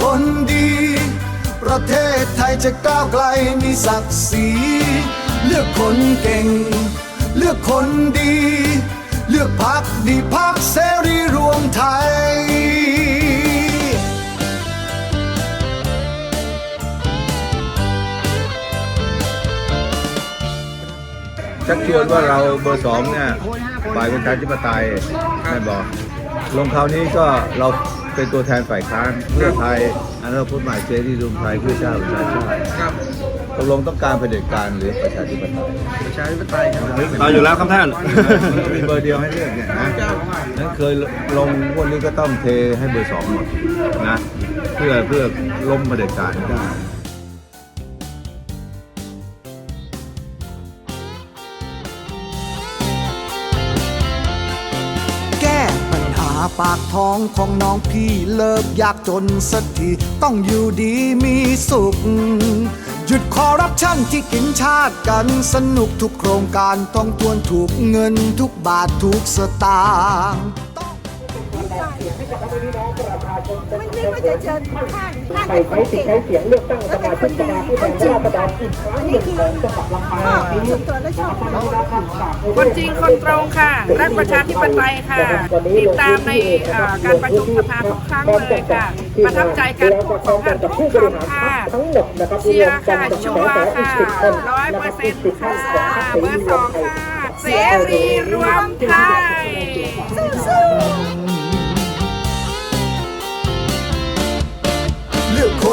คนดี ประเทศไทยจะก้าวไกลมีศักดิ์ศรีเลือกคนเก่ง เลือกคนดี เลือกพักดีพักเสรีรวมไทยชักชวนว่าเราเบอร์สองเนี่ยฝ่ายประชาธิปไตยแม่บอก ลงคราวนี้ก็เราเป็นตัวแทนฝ่ายค้านเพื่อไทยอนาคตใหม่เสรีรวมไทยเพื่อชาติประชาชาติครับตกลงต้องการเผด็จการหรือประชาธิปไตยประชาธิปไตยครับเอาอยู่แล้วครับท่านมีเบอร์เดียวให้เลือกเนี่ยนะนั้นเคยลงงวันนี้ก็ต้องเทให้เบอร์สองหมดนะเพื่อเพื่อล้มเผด็จการให้ได้ ปาปากท้องของน้องพี่เลิกยากจนสักที ต้องอยู่ดีมีสุข หยุดคอรับชันที่กินชาติกันสนุกทุกโครงการต้องทวนถูกเงินทุกบาททุกสตางค์ ไม่ จะเชิญข้างข้างไปใช้สิทธิ์ใช้เสียงเลือกตั้งสมาชิกสภาผู้แทนราษฎรอีกครั้งหนึ่งของจังหวัดลำปางชอบปีส่วนตัวและชอบเราคนจริงคนตรงค่ะรักประชาธิปไตยค่ะ ติดตามในเอ่อการประชุมสภาทุกครั้งเลยค่ะ ประทับใจการพูดของท่านทุกคำค่ะทั้งหมดนะครับเชียร์ค่ะชัวร์ค่ะร้อยเปอร์เซ็นต์ค่ะเบอร์สองค่ะ เสรีรวมไทย